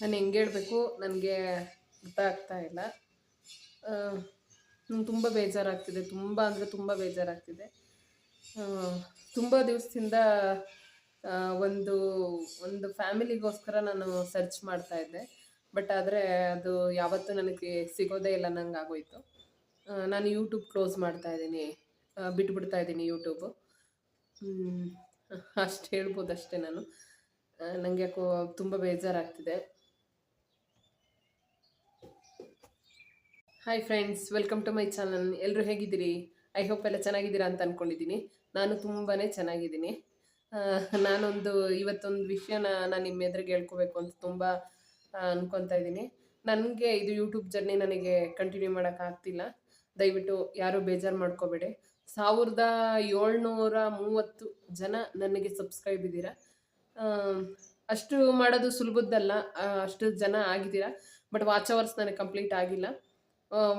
ನಾನು ಹೆಂಗೆ ಹೇಳಬೇಕು ನನಗೆ ಅರ್ಥ ಆಗ್ತಾ ಇಲ್ಲ ನಂಗೆ ತುಂಬ ಬೇಜಾರಾಗ್ತಿದೆ. ತುಂಬ ಅಂದರೆ ತುಂಬ ಬೇಜಾರಾಗ್ತಿದೆ. ತುಂಬ ದಿವಸದಿಂದ ಒಂದು ಒಂದು ಫ್ಯಾಮಿಲಿಗೋಸ್ಕರ ನಾನು ಸರ್ಚ್ ಮಾಡ್ತಾ ಇದ್ದೆ. ಬಟ್ ಆದರೆ ಅದು ಯಾವತ್ತೂ ನನಗೆ ಸಿಗೋದೇ ಇಲ್ಲ, ನಂಗೆ ಆಗೋಯ್ತು. ನಾನು ಯೂಟ್ಯೂಬ್ ಕ್ಲೋಸ್ ಮಾಡ್ತಾ ಇದ್ದೀನಿ. ಬಿಟ್ಬಿಡ್ತಾ ಇದ್ದೀನಿ ಯೂಟ್ಯೂಬು. ಅಷ್ಟು ಹೇಳ್ಬೋದು ಅಷ್ಟೇ ನಾನು. ನನಗೆ ಯಾಕೋ ತುಂಬ ಬೇಜಾರಾಗ್ತಿದೆ. Hi friends welcome to my channel ಎಲ್ಲರೂ ಹೇಗಿದ್ದೀರಿ? ಐ ಹೋಪ್ ಎಲ್ಲ ಚೆನ್ನಾಗಿದ್ದೀರಾ ಅಂತ ಅಂದ್ಕೊಂಡಿದ್ದೀನಿ ನಾನು ತುಂಬಾ ಚೆನ್ನಾಗಿದ್ದೀನಿ. ನಾನೊಂದು ಇವತ್ತೊಂದು ವಿಷಯನ ನಾನು ನಿಮ್ಮ ಎದುರಿಗೆ ಹೇಳ್ಕೋಬೇಕು ಅಂತ ತುಂಬ ಅಂದ್ಕೊತಾ ಇದ್ದೀನಿ. ನನಗೆ ಇದು ಯೂಟ್ಯೂಬ್ ಜರ್ನಿ ನನಗೆ ಕಂಟಿನ್ಯೂ ಮಾಡೋಕ್ಕಾಗ್ತಿಲ್ಲ ದಯವಿಟ್ಟು ಯಾರೂ ಬೇಜಾರು ಮಾಡ್ಕೋಬೇಡಿ. ಸಾವಿರದ ಏಳ್ನೂರ ಮೂವತ್ತು ಜನ ನನಗೆ ಸಬ್ಸ್ಕ್ರೈಬ್ ಇದ್ದೀರಾ? ಅಷ್ಟು ಮಾಡೋದು ಸುಲಭದ್ದಲ್ಲ. ಅಷ್ಟು ಜನ ಆಗಿದ್ದೀರಾ? ಬಟ್ ವಾಚ್ ಅವರ್ಸ್ ನನಗೆ ಕಂಪ್ಲೀಟ್ ಆಗಿಲ್ಲ.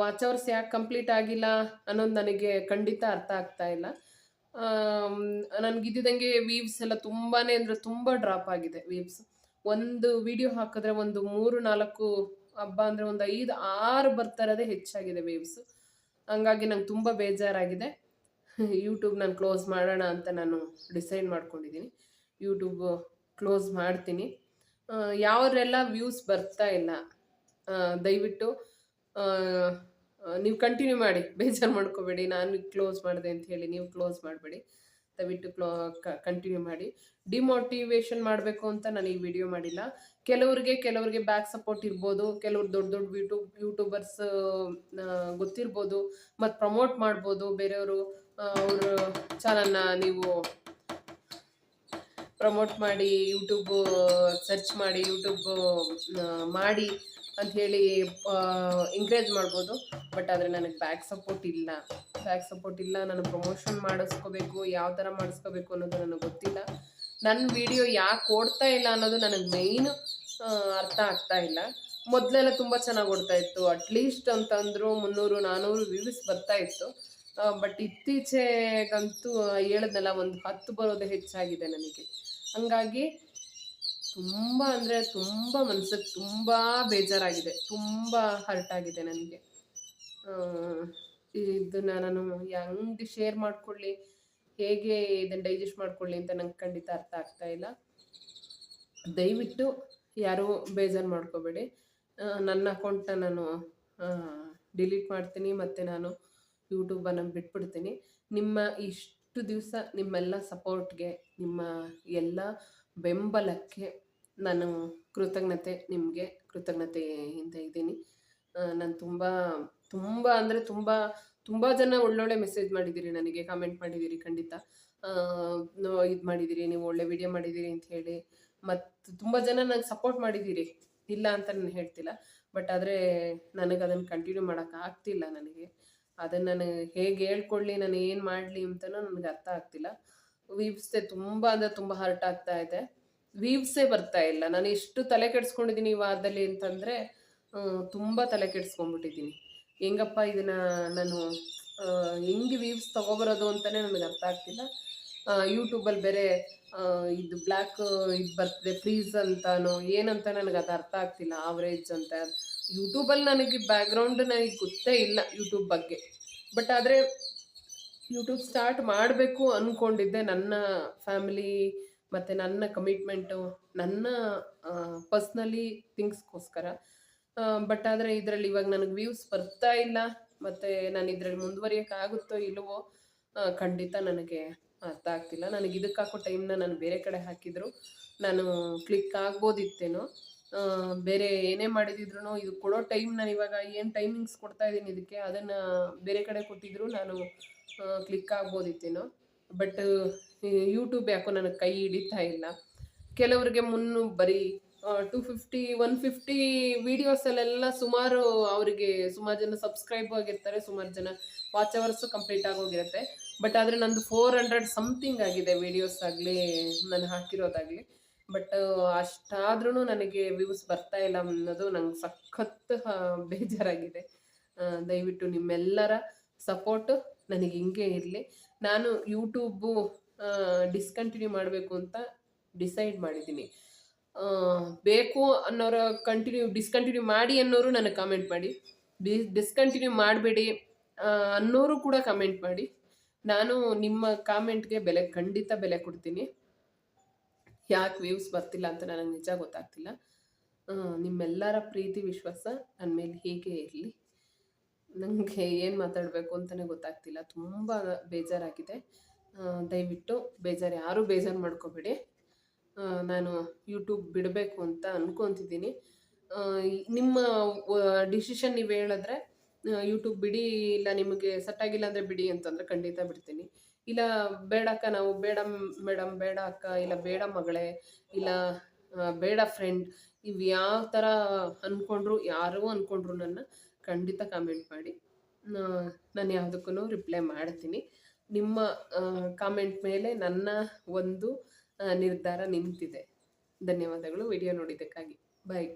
ವಾಚ್ ಅವರ್ಸ್ ಯಾಕೆ ಕಂಪ್ಲೀಟ್ ಆಗಿಲ್ಲ ಅನ್ನೋದು ನನಗೆ ಖಂಡಿತ ಅರ್ಥ ಆಗ್ತಾ ಇಲ್ಲ. ನನಗಿದ್ದಂಗೆ ವೀವ್ಸ್ ಎಲ್ಲ ತುಂಬಾ ಅಂದರೆ ತುಂಬ ಡ್ರಾಪ್ ಆಗಿದೆ ವೀವ್ಸ್ ಒಂದು ವಿಡಿಯೋ ಹಾಕಿದ್ರೆ ಒಂದು ಮೂರು, ನಾಲ್ಕು ಹಬ್ಬ ಅಂದರೆ ಒಂದು ಐದು, ಆರು ಬರ್ತಾ ಇರೋದೇ ಹೆಚ್ಚಾಗಿದೆ ವೇವ್ಸ್ ಹಂಗಾಗಿ ನಂಗೆ ತುಂಬ ಬೇಜಾರಾಗಿದೆ. ಯೂಟ್ಯೂಬ್ ನಾನು ಕ್ಲೋಸ್ ಮಾಡೋಣ ಅಂತ ನಾನು ಡಿಸೈಡ್ ಮಾಡ್ಕೊಂಡಿದ್ದೀನಿ. ಯೂಟ್ಯೂಬ್ ಕ್ಲೋಸ್ ಮಾಡ್ತೀನಿ. ಯಾವ್ರೆಲ್ಲ ವ್ಯೂಸ್ ಬರ್ತಾ ಇಲ್ಲ ದಯವಿಟ್ಟು ನೀವು ಕಂಟಿನ್ಯೂ ಮಾಡಿ. ಬೇಜಾರು ಮಾಡ್ಕೋಬೇಡಿ. ನಾನು ಕ್ಲೋಸ್ ಮಾಡಿದೆ ಅಂತ ಹೇಳಿ ನೀವು ಕ್ಲೋಸ್ ಮಾಡಬೇಡಿ. ದಯವಿಟ್ಟು ಕ್ಲೋ ಕಂಟಿನ್ಯೂ ಮಾಡಿ. ಡಿಮೋಟಿವೇಶನ್ ಮಾಡಬೇಕು ಅಂತ ನಾನು ಈ ವಿಡಿಯೋ ಮಾಡಿಲ್ಲ. ಕೆಲವರಿಗೆ ಕೆಲವರಿಗೆ ಬ್ಯಾಕ್ ಸಪೋರ್ಟ್ ಇರ್ಬೋದು. ಕೆಲವ್ರು ದೊಡ್ಡ ದೊಡ್ಡ ಯೂಟ್ಯೂಬ್ ಯೂಟ್ಯೂಬರ್ಸ್ ಗೊತ್ತಿರ್ಬೋದು. ಮತ್ತು ಪ್ರಮೋಟ್ ಮಾಡ್ಬೋದು. ಬೇರೆಯವರು ಅವ್ರ ಚಾನಲ್ನ ನೀವು ಪ್ರಮೋಟ್ ಮಾಡಿ ಯೂಟ್ಯೂಬ್ ಸರ್ಚ್ ಮಾಡಿ ಯೂಟ್ಯೂಬ್ ಮಾಡಿ. ಅಂತ ಹೇಳಿ ಎಂಕರೇಜ್ ಮಾಡ್ಬೋದು. ಬಟ್ ಆದರೆ ನನಗೆ ಬ್ಯಾಕ್ ಸಪೋರ್ಟ್ ಇಲ್ಲ. ಬ್ಯಾಕ್ ಸಪೋರ್ಟ್ ಇಲ್ಲ. ನಾನು ಪ್ರಮೋಷನ್ ಮಾಡಿಸ್ಕೋಬೇಕು, ಯಾವ ಥರ ಮಾಡಿಸ್ಕೋಬೇಕು ಅನ್ನೋದು ನನಗೆ ಗೊತ್ತಿಲ್ಲ. ನನ್ನ ವಿಡಿಯೋ ಯಾಕೆ ಓಡ್ತಾ ಇಲ್ಲ ಅನ್ನೋದು ನನಗೆ ಮೇಯ್ನ್ ಅರ್ಥ ಆಗ್ತಾ ಇಲ್ಲ. ಮೊದಲೆಲ್ಲ ತುಂಬ ಚೆನ್ನಾಗಿ ಓಡ್ತಾ ಇತ್ತು. ಅಟ್ಲೀಸ್ಟ್ ಅಂತಂದ್ರು ಮುನ್ನೂರು ನಾನ್ನೂರು ವ್ಯೂಸ್ ಬರ್ತಾ ಇತ್ತು. ಬಟ್ ಇತ್ತೀಚೆಗಂತೂ ಹೇಳಿದ್ನಲ್ಲ, ಒಂದು ಹತ್ತು ಬರೋದು ಹೆಚ್ಚಾಗಿದೆ ನನಗೆ. ಹಂಗಾಗಿ ತುಂಬ ಅಂದರೆ ತುಂಬ ಮನ್ಸಿಗೆ ತುಂಬ ಬೇಜಾರಾಗಿದೆ. ತುಂಬ ಹರ್ಟ್ ಆಗಿದೆ ನನಗೆ. ಇದನ್ನು ನಾನು ಹೆಂಗೆ ಶೇರ್ ಮಾಡ್ಕೊಳ್ಳಿ? ಹೇಗೆ ಇದನ್ನು ಡೈಜೆಸ್ಟ್ ಮಾಡ್ಕೊಳ್ಳಿ ಅಂತ ನಂಗೆ ಖಂಡಿತ ಅರ್ಥ ಆಗ್ತಾ ಇಲ್ಲ. ದಯವಿಟ್ಟು ಯಾರೂ ಬೇಜಾರು ಮಾಡ್ಕೋಬೇಡಿ. ನನ್ನ ಅಕೌಂಟ್ನ ನಾನು ಡಿಲೀಟ್ ಮಾಡ್ತೀನಿ ಮತ್ತು ನಾನು ಯೂಟ್ಯೂಬನ್ನು ಬಿಟ್ಬಿಡ್ತೀನಿ. ನಿಮ್ಮ ಇಷ್ಟು ದಿವಸ ನಿಮ್ಮೆಲ್ಲ ಸಪೋರ್ಟ್ಗೆ ನಿಮ್ಮ ಎಲ್ಲ ಬೆಂಬಲಕ್ಕೆ ನಾನು ಕೃತಜ್ಞತೆ, ನಿಮಗೆ ಕೃತಜ್ಞತೆಯಿಂದ ಇದ್ದೀನಿ. ನಾನು ತುಂಬ ತುಂಬ ಅಂದರೆ ತುಂಬ ತುಂಬ ಜನ ಒಳ್ಳೊಳ್ಳೆ ಮೆಸೇಜ್ ಮಾಡಿದ್ದೀರಿ ನನಗೆ ಕಾಮೆಂಟ್ ಮಾಡಿದ್ದೀರಿ ಖಂಡಿತ. ಇದು ಮಾಡಿದ್ದೀರಿ, ನೀವು ಒಳ್ಳೆ ವಿಡಿಯೋ ಮಾಡಿದ್ದೀರಿ ಅಂತ ಹೇಳಿ. ಮತ್ತು ತುಂಬ ಜನ ನನಗೆ ಸಪೋರ್ಟ್ ಮಾಡಿದ್ದೀರಿ. ಇಲ್ಲ ಅಂತ ನಾನು ಹೇಳ್ತಿಲ್ಲ. ಬಟ್ ಆದರೆ ನನಗೆ ಅದನ್ನು ಕಂಟಿನ್ಯೂ ಮಾಡೋಕೆ ಆಗ್ತಿಲ್ಲ ನನಗೆ. ಅದನ್ನು ನಾನು ಹೇಗೆ ಹೇಳ್ಕೊಳ್ಳಿ, ನಾನು ಏನು ಮಾಡಲಿ ಅಂತಲೂ ನನಗೆ ಅರ್ಥ ಆಗ್ತಿಲ್ಲ. ವೀವ್ಸೆ ತುಂಬ ಅಂದರೆ ತುಂಬ ಹರ್ಟ್ ಆಗ್ತಾ ಇದೆ. ವೀವ್ಸೇ ಬರ್ತಾ ಇಲ್ಲ. ನಾನು ಎಷ್ಟು ತಲೆ ಕೆಡಿಸ್ಕೊಂಡಿದ್ದೀನಿ ಈ ವಾರದಲ್ಲಿ ಅಂತಂದರೆ ತುಂಬ ತಲೆ ಕೆಡಿಸ್ಕೊಂಡ್ಬಿಟ್ಟಿದ್ದೀನಿ. ಹೆಂಗಪ್ಪ ಇದನ್ನು ನಾನು ಹೆಂಗೆ ವೀವ್ಸ್ ತೊಗೊಬರೋದು ಅಂತಲೇ ನನಗೆ ಅರ್ಥ ಆಗ್ತಿಲ್ಲ. ಯೂಟ್ಯೂಬಲ್ಲಿ ಬೇರೆ ಇದು ಬ್ಲ್ಯಾಕ್, ಇದು ಬರ್ತದೆ ಫ್ರೀಸ್ ಅಂತಾನೋ, ಏನಂತ ನನಗೆ ಅದು ಅರ್ಥ ಆಗ್ತಿಲ್ಲ. ಆವ್ರೇಜ್ ಅಂತ. ಯೂಟ್ಯೂಬಲ್ಲಿ ನನಗೆ ಬ್ಯಾಕ್ಗ್ರೌಂಡ್ ನನಗೆ ಗೊತ್ತೇ ಇಲ್ಲ ಯೂಟ್ಯೂಬ್ ಬಗ್ಗೆ. ಬಟ್ ಆದರೆ, ಯೂಟ್ಯೂಬ್ ಸ್ಟಾರ್ಟ್ ಮಾಡಬೇಕು ಅಂದ್ಕೊಂಡಿದ್ದೆ ನನ್ನ ಫ್ಯಾಮಿಲಿ ಮತ್ತು ನನ್ನ ಕಮಿಟ್ಮೆಂಟು ನನ್ನ ಪರ್ಸ್ನಲಿ ಥಿಂಗ್ಸ್ಗೋಸ್ಕರ ಬಟ್ ಆದರೆ ಇದರಲ್ಲಿ ಇವಾಗ ನನಗೆ ವ್ಯೂಸ್ ಬರ್ತಾ ಇಲ್ಲ. ಮತ್ತು ನಾನು ಇದರಲ್ಲಿ ಮುಂದುವರಿಯೋಕ್ಕಾಗುತ್ತೋ ಇಲ್ಲವೋ ಖಂಡಿತ ನನಗೆ ಅರ್ಥ ಆಗ್ತಿಲ್ಲ. ನನಗೆ ಇದಕ್ಕೆ ಹಾಕೋ ಟೈಮ್ನ ನಾನು ಬೇರೆ ಕಡೆ ಹಾಕಿದ್ರು. ನಾನು ಕ್ಲಿಕ್ ಆಗ್ಬೋದಿತ್ತೇನೋ. ಬೇರೆ ಏನೇ ಮಾಡಿದಿದ್ರು ಇದು ಕೊಡೋ ಟೈಮ್ ನಾನು ಇವಾಗ ಏನು ಟೈಮಿಂಗ್ಸ್ ಕೊಡ್ತಾ ಇದ್ದೀನಿ ಇದಕ್ಕೆ, ಅದನ್ನು ಬೇರೆ ಕಡೆ ಕೊಟ್ಟಿದ್ರು ನಾನು ಕ್ಲಿಕ್ ಆಗ್ಬೋದಿತ್ತೇನೋ. ಬಟ್ ಯೂಟ್ಯೂಬ್ ಯಾಕೋ ನನಗೆ ಕೈ ಹಿಡಿತಾ ಇಲ್ಲ. ಕೆಲವರಿಗೆ ಮುನ್ನು ಬರೀ ಟು ಫಿಫ್ಟಿ ಒನ್ ಫಿಫ್ಟಿ ವೀಡಿಯೋಸಲ್ಲೆಲ್ಲ ಸುಮಾರು ಅವರಿಗೆ ಸುಮಾರು ಜನ ಸಬ್ಸ್ಕ್ರೈಬ್ ಆಗಿರ್ತಾರೆ, ಸುಮಾರು ಜನ ವಾಚ್ ಅವರ್ಸು ಕಂಪ್ಲೀಟ್ ಆಗೋಗಿರುತ್ತೆ ಬಟ್ ಆದರೆ ನಂದು ಫೋರ್ ಹಂಡ್ರೆಡ್ ಸಮಥಿಂಗ್ ಆಗಿದೆ ವೀಡಿಯೋಸ್ ಆಗಲಿ, ನಾನು ಹಾಕಿರೋದಾಗಲಿ. ಬಟ್ ಅಷ್ಟಾದ್ರೂ ನನಗೆ ವ್ಯೂಸ್ ಬರ್ತಾ ಇಲ್ಲ ಅನ್ನೋದು ನಂಗೆ ಸಖತ್ ಬೇಜಾರಾಗಿದೆ. ದಯವಿಟ್ಟು ನಿಮ್ಮೆಲ್ಲರ ಸಪೋರ್ಟು ನನಗೆ ಹಿಂಗೆ ಇರಲಿ. ನಾನು ಯೂಟ್ಯೂಬು ಡಿಸ್ಕಂಟಿನ್ಯೂ ಮಾಡಬೇಕು ಅಂತ ಡಿಸೈಡ್ ಮಾಡಿದ್ದೀನಿ. ಬೇಕು ಅನ್ನೋರ ಕಂಟಿನ್ಯೂ ಡಿಸ್ಕಂಟಿನ್ಯೂ ಮಾಡಿ ಅನ್ನೋರು ನನಗೆ ಕಾಮೆಂಟ್ ಮಾಡಿ. ಡಿಸ್ಕಂಟಿನ್ಯೂ ಮಾಡಬೇಡಿ ಅನ್ನೋರು ಕೂಡ ಕಾಮೆಂಟ್ ಮಾಡಿ. ನಾನು ನಿಮ್ಮ ಕಾಮೆಂಟ್ಗೆ ಬೆಲೆ, ಖಂಡಿತ ಬೆಲೆ ಕೊಡ್ತೀನಿ. ಯಾಕೆ ವ್ಯೂಸ್ ಬರ್ತಿಲ್ಲ ಅಂತ ನನಗೆ ನಿಜ ಗೊತ್ತಾಗ್ತಿಲ್ಲ. ನಿಮ್ಮೆಲ್ಲರ ಪ್ರೀತಿ, ವಿಶ್ವಾಸ ನನ್ನ ಮೇಲೆ ಹೀಗೆ ಇರಲಿ. ನನಗೆ ಏನು ಮಾತಾಡಬೇಕು ಅಂತಲೇ ಗೊತ್ತಾಗ್ತಿಲ್ಲ. ತುಂಬ ಬೇಜಾರಾಗಿದೆ. ದಯವಿಟ್ಟು ಬೇಜಾರು ಯಾರೂ ಬೇಜಾರು ಮಾಡ್ಕೋಬೇಡಿ. ನಾನು ಯೂಟ್ಯೂಬ್ ಬಿಡಬೇಕು ಅಂತ ಅಂದ್ಕೊತಿದ್ದೀನಿ ನಿಮ್ಮ ಡಿಸಿಷನ್ ನೀವು ಹೇಳಿದ್ರೆ ಯೂಟ್ಯೂಬ್ ಬಿಡಿ, ಇಲ್ಲ ನಿಮಗೆ ಸೆಟ್ ಆಗಿಲ್ಲ ಅಂದರೆ ಬಿಡಿ ಅಂತಂದರೆ ಖಂಡಿತ ಬಿಡ್ತೀನಿ. ಇಲ್ಲ ಬೇಡ ಅಕ್ಕ ನಾವು ಬೇಡ ಮೇಡಮ್ ಬೇಡ ಅಕ್ಕ, ಇಲ್ಲ ಬೇಡ ಮಗಳೇ, ಇಲ್ಲ ಬೇಡ ಫ್ರೆಂಡ್ ಇವು ಯಾವ ಥರ ಅಂದ್ಕೊಂಡ್ರು ಯಾರೂ ಅಂದ್ಕೊಂಡ್ರು ನನ್ನ ಖಂಡಿತ ಕಾಮೆಂಟ್ ಮಾಡಿ. ನಾನು ಯಾವುದಕ್ಕೂ ರಿಪ್ಲೈ ಮಾಡ್ತೀನಿ. ನಿಮ್ಮ ಕಾಮೆಂಟ್ ಮೇಲೆ ನನ್ನ ಒಂದು ನಿರ್ಧಾರ ನಿಂತಿದೆ. ಧನ್ಯವಾದಗಳು. ವಿಡಿಯೋ ನೋಡಿದ್ದಕ್ಕಾಗಿ. ಬಾಯ್